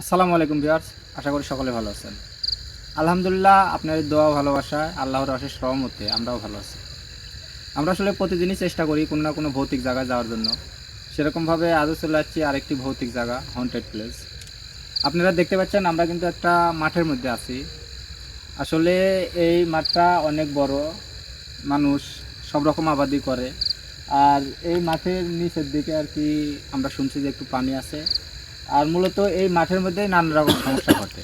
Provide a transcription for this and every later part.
আসসালামু আলাইকুম ভিউয়ার্স, আশা করি সকলে ভালো আছেন। আলহামদুলিল্লাহ আপনাদের দোয়া ভালোবাসা আল্লাহর অশেষ রহমতে আমরাও ভালো আছি। আমরা আসলে প্রতিদিনই চেষ্টা করি কোনো না কোনো ভৌতিক জায়গায় যাওয়ার জন্য। সেরকমভাবে আজও চলে যাচ্ছি আরেকটি ভৌতিক জায়গা হন্টেড প্লেস আপনারা দেখতে পাচ্ছেন, আমরা কিন্তু একটা মাঠের মধ্যে আছি। আসলে এই মাঠটা অনেক বড়, মানুষ সব রকম আবাদি করে। আর এই মাঠের নিচের দিকে আর কি আমরা শুনছি যে একটু পানি আছে। আর মূলত এই মাঠের মধ্যে নানা রকম সমস্যা ঘটে।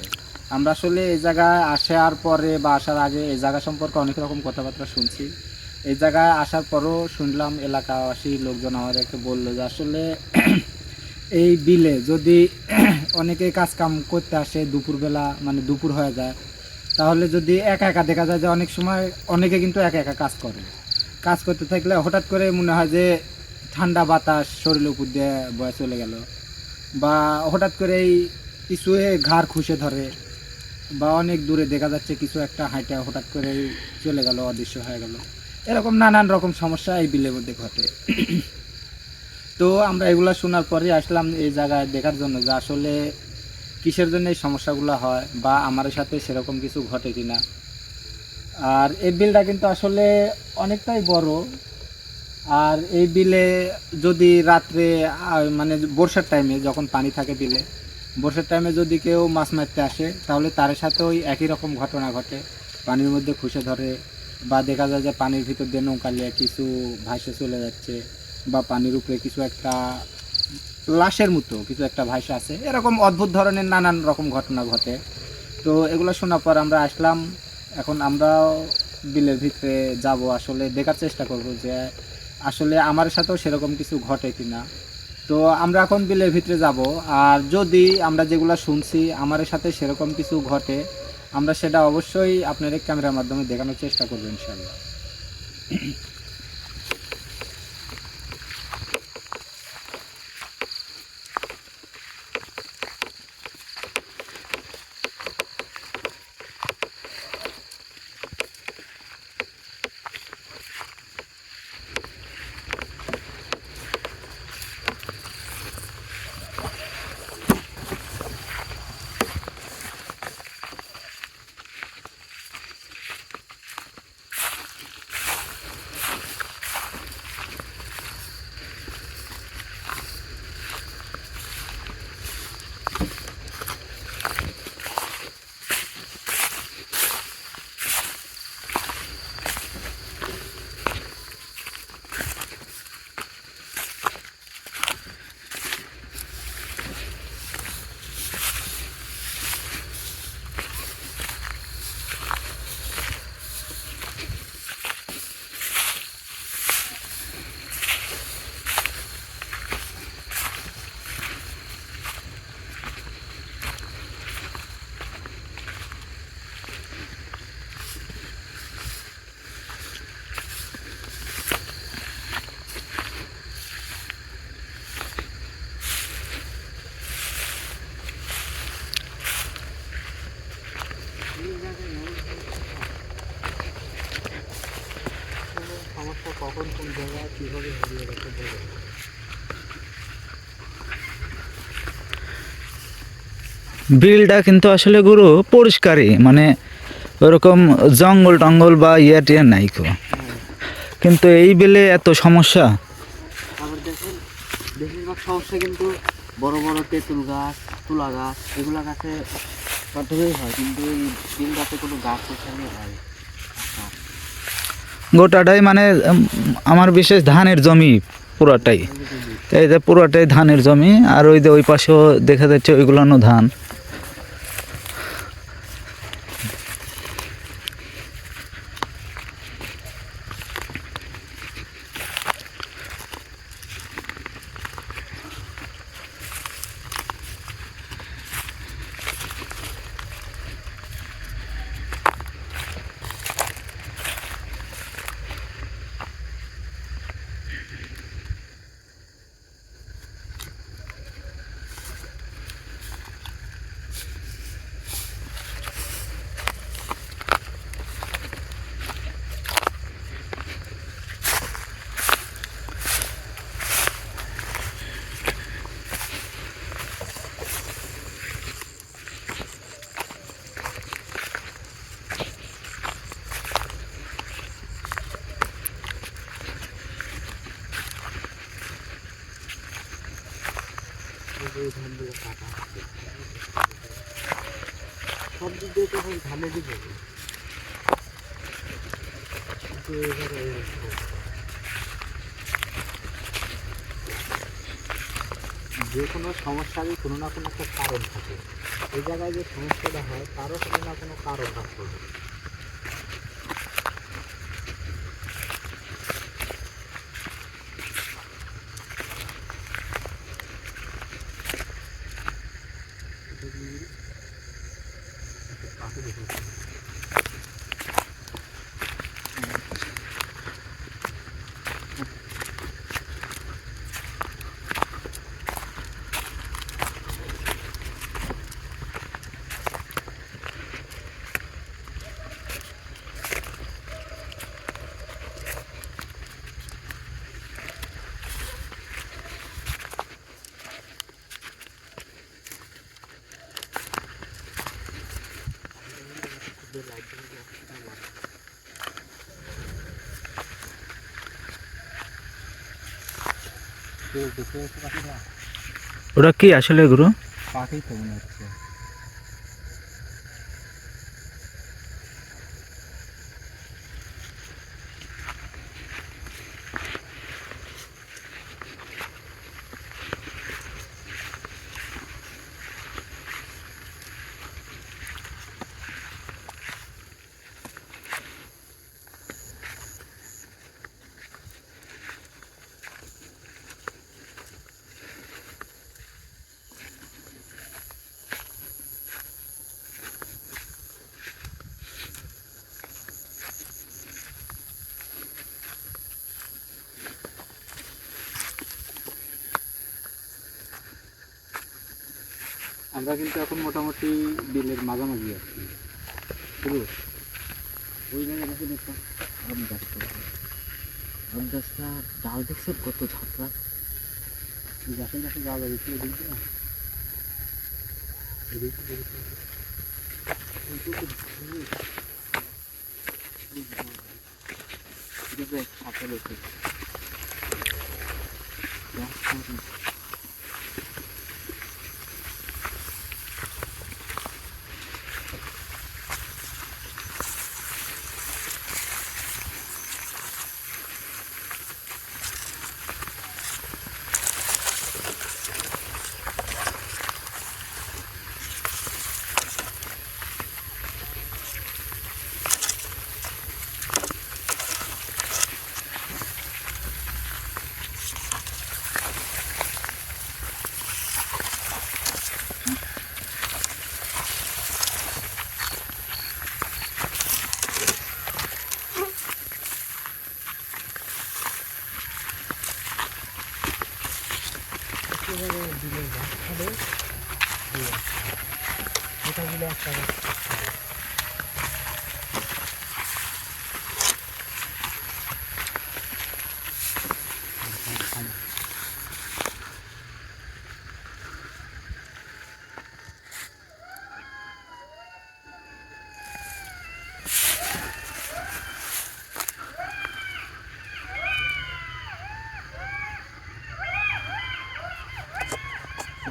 আমরা আসলে এই জায়গায় আসার পরে বা আসার আগে এই জায়গা সম্পর্কে অনেক রকম কথাবার্তা শুনছি। এই জায়গায় আসার পরও শুনলাম এলাকাবাসী লোকজন আমাদেরকে বলল যে আসলে এই বিলে যদি অনেকে কাজ কাম করতে আসে দুপুরবেলা মানে দুপুর হয়ে যায়, তাহলে যদি একা একা দেখা যায় যে অনেক সময় অনেকে কিন্তু একা একা কাজ করে। কাজ করতে থাকলে হঠাৎ করে মনে হয় যে ঠান্ডা বাতাস শরীরের উপর দিয়ে বয়ে চলে গেল। বা হঠাৎ করে এই কিছু ঘাড় খুশে ধরে বা অনেক দূরে দেখা যাচ্ছে কিছু একটা হাইটা হঠাৎ করে চলে গেল, অদৃশ্য হয়ে গেল। এরকম নানান রকম সমস্যা এই বিলের মধ্যে ঘটে। তো আমরা এগুলা শোনার পরে আসলাম এই জায়গায় দেখার জন্য যে আসলে কিসের জন্য এই সমস্যাগুলো হয় বা আমার সাথে সেরকম কিছু ঘটে কি না আর এই বিলটা কিন্তু আসলে অনেকটাই বড় আর এই বিলে যদি রাত্রে মানে বর্ষার টাইমে যখন পানি থাকে বিলে, বর্ষার টাইমে যদি কেউ মাছ মারতে আসে, তাহলে তার সাথে ওই একই রকম ঘটনা ঘটে। পানির মধ্যে খুশে ধরে বা দেখা যায় যে পানির ভিতর দিয়ে নৌকা নিয়ে কিছু ভাসে চলে যাচ্ছে বা পানির উপরে কিছু একটা লাশের মতো কিছু একটা ভাষা আছে। এরকম অদ্ভুত ধরনের নানান রকম ঘটনা ঘটে। তো এগুলো শোনার পর আমরা আসলাম। এখন আমরাও বিলের ভিতরে যাব। আসলে দেখার চেষ্টা করব যে আসলে আমার সাথেও সেরকম কিছু ঘটে কিনা। তো আমরা এখন বিলের ভিতরে যাব, আর যদি আমরা যেগুলো শুনছি আমার সাথে সেরকম কিছু ঘটে, আমরা সেটা অবশ্যই আপনাদের ক্যামেরার মাধ্যমে দেখানোর চেষ্টা করব ইনশাল্লাহ কখন কোন জায়গায় কীভাবে হারিয়ে গেছে বিলটা কিন্তু আসলে গুরু পরিষ্কারই মানে ওরকম জঙ্গল টঙ্গল বা ইয়া টিয়া নাই কিন্তু এই বিলে এত সমস্যা বেশিরভাগ সমস্যা কিন্তু বড় বড় তেঁতুল গাছ, তুলা গাছ, এগুলা গাছে মাধ্যমেই হয়, কিন্তু এই তিন গাছে কোনো গাছ এখানে হয়। গোটাটাই মানে আমার বিশেষ ধানের জমি পুরাটাই। এই যে পুরাটাই ধানের জমি, আর ওই যে ওই পাশেও দেখা যাচ্ছে ওইগুলানো ধান। যে কোনো সমস্যারই কোনো না কোনো একটা কারণ থাকে। এই জায়গায় যে সমস্যাটা হয়, তারও কোনো না কোনো কারণ আছে ওটা কি আসলে গুরু? পাখি তো মনে হচ্ছে। আমরা কিন্তু এখন মোটামুটি বিলের মাঝামাঝি আছি। পুরো ওই জায়গায় আম আম গাছটা ডাল দেখছেন কত ঝাপড়া গাছে গাছে যাওয়া যাবে কি সাথে রয়েছে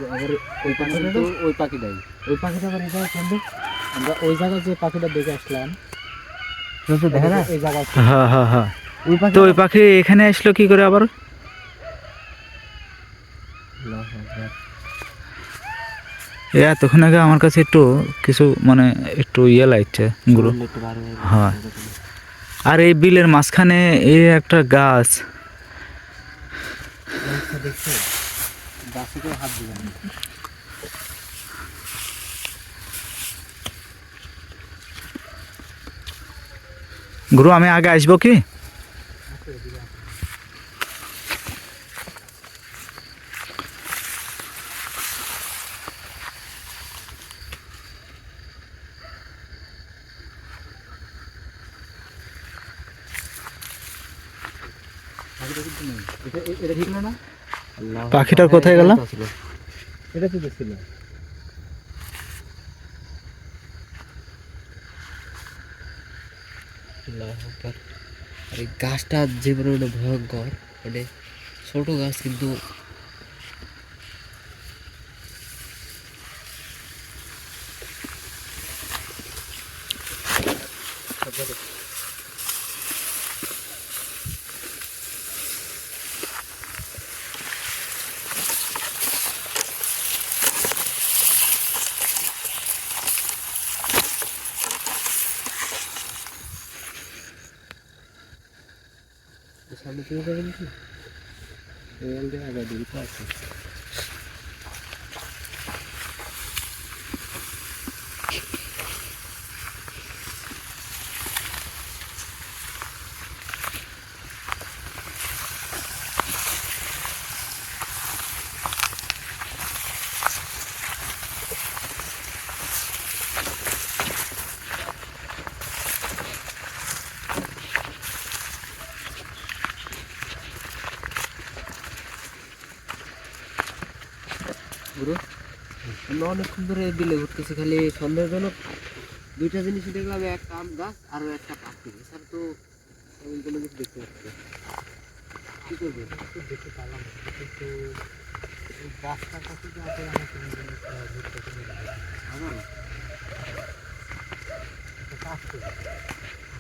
আবার ওই পাখিটা ওই পাখিটাই। ওই পাখিটা আবার এই জায়গায় কেন আমরা ওই জায়গায় যে পাখিটা দেখে আসলাম দেখা যায় এই জায়গায় হ্যাঁ হ্যাঁ হ্যাঁ। ওই পাখি তো ওই পাখি এখানে আসলো কি করে আবার? এতক্ষণ আগে আমার কাছে একটু কিছু মানে একটু ইয়ে লাগছে বার হয়ে হ্যাঁ। আর এই বিলের মাঝখানে এই একটা গাছ। দেখছ? গাছে কেউ হাত দেবেন গুরু আমি আগে আসব কি? পাখিটার কোথায় গেল? আর এই গাছটা যে পরিমাণে ভয়ঙ্কর মানে ছোট গাছ কিন্তু Thank you. সামনে থেকে যাবেন কি আগে দিই তো আছে গুরু আমরা অনেকক্ষণ ধরে বিলে ঘুরতেছি খালি সন্দেহজনক দুইটা জিনিসই দেখলাম একটা আম গাছ আর একটা পাখি। এছাড়া তো তেমন কোনো কিছু দেখতে পাচ্ছি। কি করবে? দেখতে পারলাম কিন্তু গাছটার কাছে যে আছে আমি কোনো জিনিস ঘুরতে আমার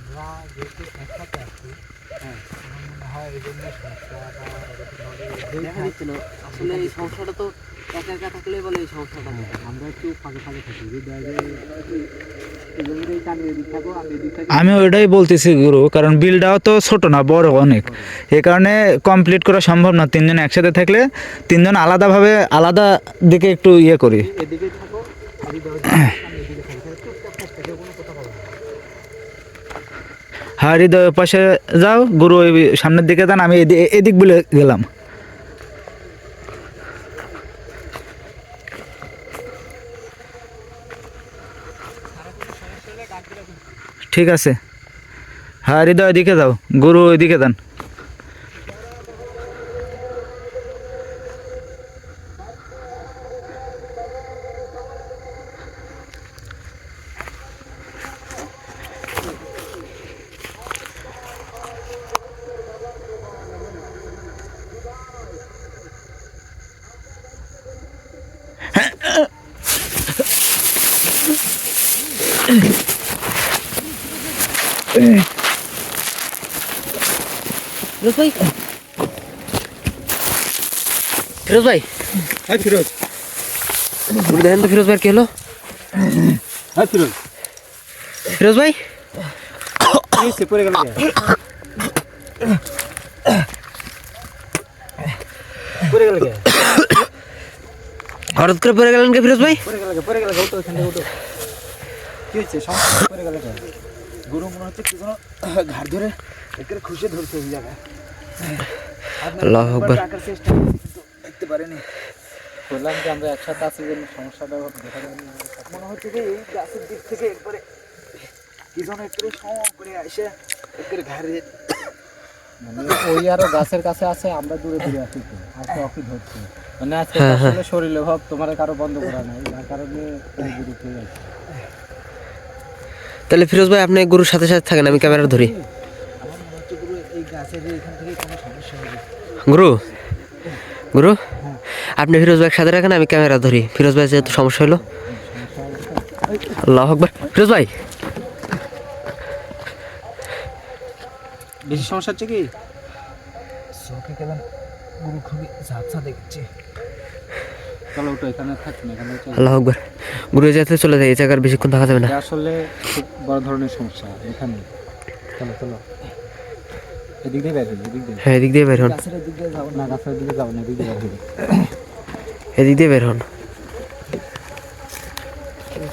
আমরা যেহেতু একসাথে আছি হ্যাঁ। আমার মনে হয় এই জন্য দেখা দিচ্ছে আসলে এই সমস্যাটা তো একা একা থাকলে বলে এই সমস্যাটা। আমরা একটু ফাঁকে ফাঁকে থাকি। যদি আগে এই কানে এদিক থাকো আমি ওইটাই বলতেছি গুরু কারণ বিলটাও তো ছোট না বড় অনেক। এ কারণে কমপ্লিট করা সম্ভব না তিনজন একসাথে থাকলে তিনজন আলাদাভাবে আলাদা দিকে একটু ইয়ে করি। এদিকে থাকি তাহলে চুপচাপ থাকতে কেউ কোনো কথা বলবে না হ্যাঁ হৃদয় পাশে যাও, গুরু ওই সামনের দিকে যান, আমি এদি- এদিক বলে গেলাম। ঠিক আছে। হ্যাঁ হৃদয় এদিকে যাও, গুরু ওইদিকে যান। ফিরোজ ভাই? ফিরোজ ভাই? হ্যাঁ ফিরোজ। দেখেন তো ফিরোজ ভাই কি হলো? হ্যাঁ ফিরোজ। ফিরোজ ভাই? পড়ে গেল? পড়ে গেল হঠাৎ করে পড়ে গেলেন কে ফিরোজ ভাই? পড়ে গেল পড়ে গেল এখান থেকে উঠো। কি হচ্ছে সমস্যা? পড়ে গেল গুরু মনে হচ্ছে কি কোনো ঘাট ধরে একের খুশি ধরছে এই জায়গায়। আল্লাহু আকবার। দেখতে পারিনি বললাম যে আমরা একসাথে আছি জন্য সমস্যাটা দেখা যায়নি মনে হচ্ছে যে এই গাছের দিক থেকে একবারে কি যেন সম করে এসে একবারে ঘাড়ে। মানে ওই আরও গাছের কাছে আছে আমরা দূরে দূরে আছি তো আজকে ধরছে মানে আজকে। আসলে শরীরে ভাব তোমার কারও বন্ধ করা নাই যার কারণে তাহলে ফিরোজ ভাই আপনি গুরুর সাথে সাথে থাকেন আমি ক্যামেরা ধরি আমার মনে হচ্ছে পুরো এই গাছের এখান থেকে কোনো সমস্যা হবে গুরু? গুরু? আপনি ফিরোজ ভাই সাথে রাখেন আমি ক্যামেরা ধরি। ফিরোজ ভাই যেহেতু সমস্যা হলো। আল্লাহ আকবার। ফিরোজ ভাই! বেশি সমস্যা হচ্ছে কি? চোখে কেমন গুরু খুবই ঝাপসা দেখছি। চলো ওটো এখানে থাকছি না এখানে চলো। আল্লাহ আকবার। গুরু যাতে চলে যায় এই জায়গার বেশিক্ষণ থাকা যাবে না। আসলে খুব বড় ধরনের সমস্যা এখানে। চলো চলো। এদিক দিয়ে বের হই এদিক দিয়ে। হ্যাঁ এদিক দিয়ে বের হন। গাছের দিক দিয়ে যাব না গাছের দিকে যাব না এদিক দিয়ে বের হই এদিক দিয়ে বের হন।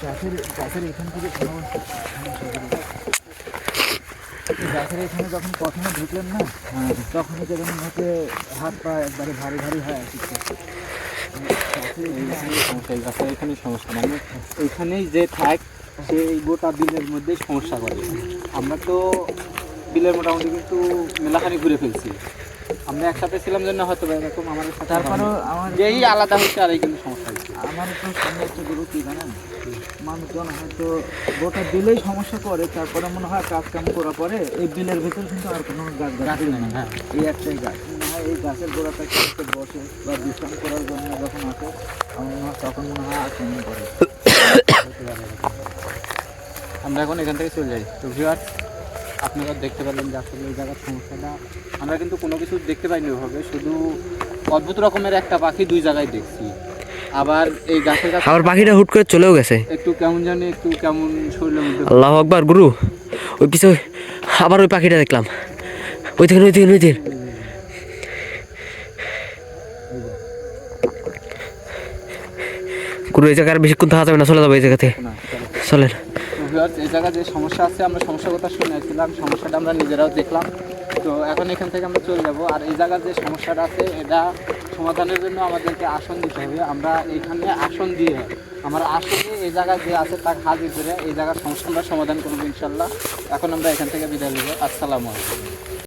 গাছের গাছের এখান থেকে গাছের এখানে যখন প্রথমে ঢুকলেন না তখনই যেমন হচ্ছে হাত পা একবারে ভারী ভারী হয় গাছের এখানে সমস্যা মানে এখানেই যে থাক সে গোটা বিলের মধ্যে সমস্যা করে। আমরা তো বিলের মোটামুটি কিন্তু মেলাখানি ঘুরে ফেলছি। আমরা একসাথে ছিলাম জন্য হয়তো এরকম আমাদের সাথে তারপরেও আমার যেই আলাদা হচ্ছে আর এই কিন্তু সমস্যা হচ্ছে আমার তো সমস্যা গুলো কি জানেন? মানুষজন হয়তো গোটা বিলেই সমস্যা করে তারপরে মনে হয় কাজ কাম করার পরে এই বিলের ভিতর কিন্তু আর কোনো গাছ গাছ নেই, হ্যাঁ। এই একটাই গাছ। মনে হয় এই গাছের গোড়াটা একটু বসে বা বিশ্রাম করার জন্য যখন আসে আমার মনে হয় তখন মনে হয় আক্রমণ করে। আমরা এখন এখান থেকে চলে যাই। তো ভিউয়ার আপনারা দেখতে পেলেন যে আসলে এই জায়গার সমস্যাটা। আমরা কিন্তু কোনো কিছু দেখতে পাইনি ওভাবে শুধু অদ্ভুত রকমের একটা পাখি দুই জায়গায় দেখছি। আবার এই গাছের কাছে আবার পাখিটা হুট করে চলেও গেছে। একটু কেমন জানি একটু কেমন শরীরের মধ্যে আল্লাহ আকবার গুরু। ওই পিছু আবার ওই পাখিটা দেখলাম। ওই থেকে ওই থেকে ওই থেকে গুরু এই জায়গায় আর বেশিক্ষণ থাকা যাবে না চলে যাব এই জায়গাতে না, চলেন। Viewers, এই জায়গায় যে সমস্যা আছে আমরা সমস্যার কথা শুনেছিলাম সমস্যাটা আমরা নিজেরাও দেখলাম। তো এখন এখান থেকে আমরা চলে যাব। আর এই জায়গার যে সমস্যাটা আছে এটা সমাধানের জন্য আমাদেরকে আসন দিতে হবে। আমরা এখানে আসন দিয়ে আমার আসনে এই জায়গায় যে আছে তার হাত করে এই জায়গার সমস্যা আমরা সমাধান করব ইনশাল্লাহ। এখন আমরা এখান থেকে বিদায় নেব। আসসালামু আলাইকুম।